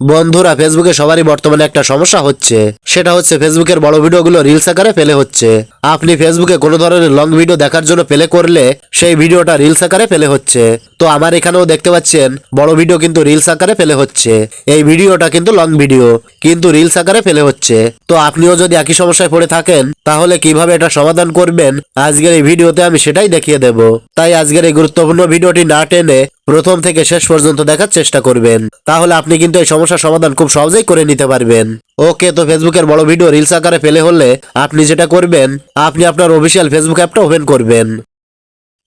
বন্ধুরা ফেসবুকে সবারই বর্তমানে একটা সমস্যা হচ্ছে। সেটা হচ্ছে ফেসবুকের বড় ভিডিওগুলো রিলস আকারে ফেলে হচ্ছে। আপনি ফেসবুকে কোনো ধরনের লং ভিডিও দেখার জন্য প্লে করলে সেই ভিডিওটা রিলস আকারে ফেলে হচ্ছে। তো আমার এখানেও দেখতে পাচ্ছেন, বড় ভিডিও কিন্তু রিলস আকারে ফেলে হচ্ছে। এই ভিডিওটা কিন্তু লং ভিডিও কিন্তু রিলস আকারে ফেলে হচ্ছে। তো আপনিও যদি একই সমস্যায় পড়ে থাকেন, তাহলে কীভাবে এটা সমাধান করবেন? আজকের এই ভিডিওতে আমি সেটাই দেখিয়ে দেব। তাই আজকের এই গুরুত্বপূর্ণ ভিডিওটি না টেনে প্রথম থেকে শেষ পর্যন্ত দেখার চেষ্টা করবেন। তাহলে আপনি কিন্তু এই সমস্যার সমাধান খুব সহজেই করে নিতে পারবেন। ওকে, তো ফেসবুকের বড় ভিডিও রিলস আকারে ফেলে হলে আপনি যেটা করবেন, আপনি আপনার অফিসিয়াল ফেসবুক অ্যাপটা ওপেন করবেন।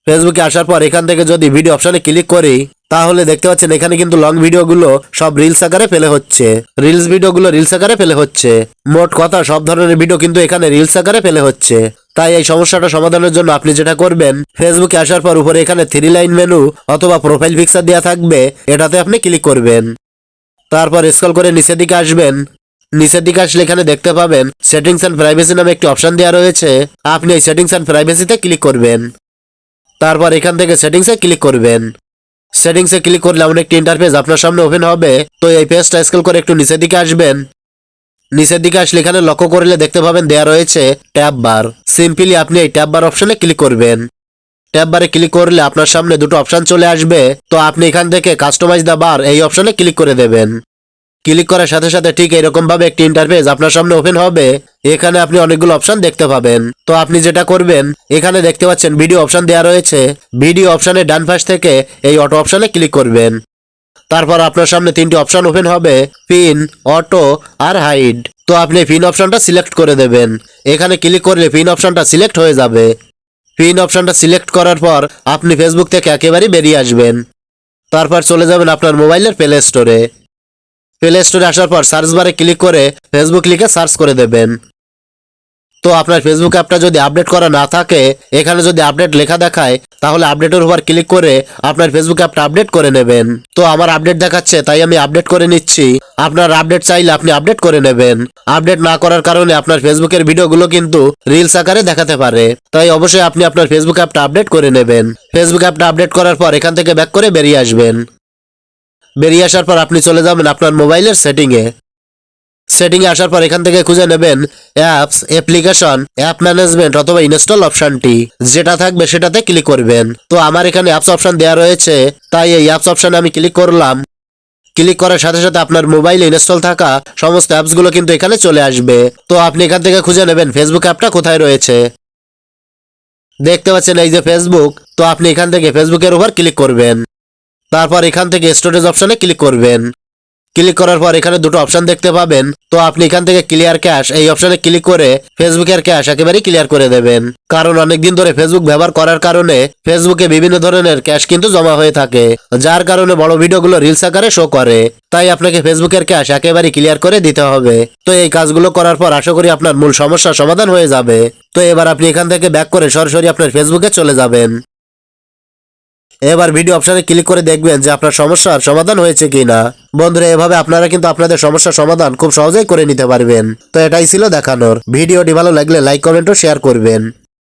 ফেসবুকে আসার পর এখান থেকে যদি ভিডিও অপশানে ক্লিক করি তাহলে দেখতে পাচ্ছেন, এখানে কিন্তু লং ভিডিওগুলো সব রিলস আকারে ফেলে হচ্ছে। রিলস ভিডিওগুলো রিলস আকারে ফেলে হচ্ছে। মোট কথা, সব ধরনের ভিডিও কিন্তু এখানে রিলস আকারে ফেলে হচ্ছে। তাই এই সমস্যাটা সমাধানের জন্য আপনি যেটা করবেন ফেসবুকে আসার পর উপরে এখানে থ্রি লাইন মেনু অথবা প্রোফাইল পিকচার দেওয়া থাকবে, এটাতে আপনি ক্লিক করবেন। তারপর স্ক্রল করে নিচের দিকে আসবেন। নিচের দিকে আসলে এখানে দেখতে পাবেন সেটিংস অ্যান্ড প্রাইভেসি নামে একটি অপশন দেওয়া রয়েছে। আপনি এই সেটিংস অ্যান্ড প্রাইভেসিতে ক্লিক করবেন। তারপর এখান থেকে সেটিংসে ক্লিক করবেন। সেটিংসে ক্লিক করলে এমন একটি ইন্টারফেস আপনার সামনে ওপেন হবে। তো এই পেজটা স্কেল করে একটু নিচের দিকে আসবেন। নিচের দিকে আসলে এখানে লক্ষ্য করলে দেখতে পাবেন দেয়া রয়েছে ট্যাব বার। সিম্পলি আপনি এই ট্যাব বার অপশনে ক্লিক করবেন। ট্যাব বারে ক্লিক করলে আপনার সামনে দুটো অপশন চলে আসবে। তো আপনি এখান থেকে কাস্টমাইজ দা বার এই অপশনে ক্লিক করে দেবেন। ক্লিক করার সাথে সাথে ঠিক এরকম ভাবে একটি ইন্টারফেস আপনার সামনে ওপেন হবে। এখানে আপনি অনেকগুলো অপশন দেখতে পাবেন। তো আপনি যেটা করবেন, এখানে দেখতে পাচ্ছেন ভিডিও অপশন দেওয়া রয়েছে। ভিডিও অপশনের ডান পাশ থেকে এই অটো অপশনে ক্লিক করবেন। তারপর আপনার সামনে তিনটি অপশন ওপেন হবে পিন অটো আর হাইড তো আপনি পিন অপশনটা সিলেক্ট করে দেবেন। এখানে ক্লিক করলে পিন অপশনটা সিলেক্ট হয়ে যাবে। পিন অপশনটা সিলেক্ট করার পর আপনি ফেসবুক থেকে একেবারেই বেরিয়ে আসবেন। তারপর চলে যাবেন আপনার মোবাইলের প্লে স্টোরে প্লে স্টোরে আসার পর সার্চ বারে ক্লিক করে ফেসবুক লিখে সার্চ করে দেবেন। তো আপনার ফেসবুক অ্যাপটা যদি আপডেট করা না থাকে, এখানে যদি আপডেট লেখা দেখায়, তাহলে আপডেটের উপর ক্লিক করে আপনার ফেসবুক অ্যাপটা আপডেট করে নেবেন। তো আমার আপডেট দেখাচ্ছে, তাই আমি আপডেট করে নিচ্ছি। আপনার আপডেট চাইলে আপনি আপডেট করে নেবেন। আপডেট না করার কারণে আপনার ফেসবুকের ভিডিওগুলো কিন্তু রিলস আকারে দেখাতে পারে। তাই অবশ্যই আপনি আপনার ফেসবুক অ্যাপটা আপডেট করে নেবেন। ফেসবুক অ্যাপটা আপডেট করার পর এখান থেকে ব্যাক করে বেরিয়ে আসবেন। বেরিয়ে আসার পর আপনি চলে যাবেন আপনার মোবাইলের সেটিংয়ে। সেটিংয়ে আসার পর এখান থেকে খুঁজে নেবেন অ্যাপস অ্যাপ্লিকেশন অ্যাপ ম্যানেজমেন্ট অথবা ইনস্টল অপশনটি যেটা থাকবে সেটাতে ক্লিক করবেন। তো আমার এখানে অ্যাপস অপশন দেওয়া রয়েছে, তাই এই অ্যাপস অপশনে আমি ক্লিক করলাম। ক্লিক করার সাথে সাথে আপনার মোবাইলে ইনস্টল থাকা সমস্ত অ্যাপসগুলো কিন্তু এখানে চলে আসবে। তো আপনি এখান থেকে খুঁজে নেবেন ফেসবুক অ্যাপটা কোথায় রয়েছে। দেখতে পাচ্ছেন এই যে ফেসবুক তো আপনি এখান থেকে ফেসবুকের উপর ক্লিক করবেন। তারপর এখান থেকে স্টোরেজ অপশনে ক্লিক করবেন। ক্লিক করার পর এখানে দুটো অপশন দেখতে পাবেন। তো আপনি এখান থেকে ক্লিয়ার ক্যাশ এই অপশনে ক্লিক করে ফেসবুকের ক্যাশ একেবারেই ক্লিয়ার করে দেবেন। কারণ অনেকদিন ধরে ফেসবুক ব্যবহার করার কারণে ফেসবুকে বিভিন্ন ধরনের ক্যাশ কিন্তু জমা হয়ে থাকে, যার কারণে বড় ভিডিওগুলো রিলস আকারে শো করে। তাই আপনাকে ফেসবুকের ক্যাশ একেবারে ক্লিয়ার করে দিতে হবে। তো এই কাজগুলো করার পর আশা করি আপনার মূল সমস্যার সমাধান হয়ে যাবে। তো এবার আপনি এখান থেকে ব্যাক করে সরাসরি আপনার ফেসবুকে চলে যাবেন। এবার ভিডিও অপশনে ক্লিক করে দেখবেন যে আপনার সমস্যার সমাধান হয়েছে কিনা। বন্ধুরা, এভাবে আপনারা কিন্তু আপনাদের সমস্যার সমাধান খুব সহজেই করে নিতে পারবেন। তো এটাই ছিল দেখানোর। ভিডিওটি ভালো লাগলে লাইক, কমেন্ট ও শেয়ার করবেন।